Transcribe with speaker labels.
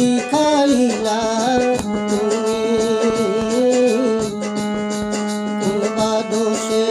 Speaker 1: শিখাইলা তুমি। তোমার দোষে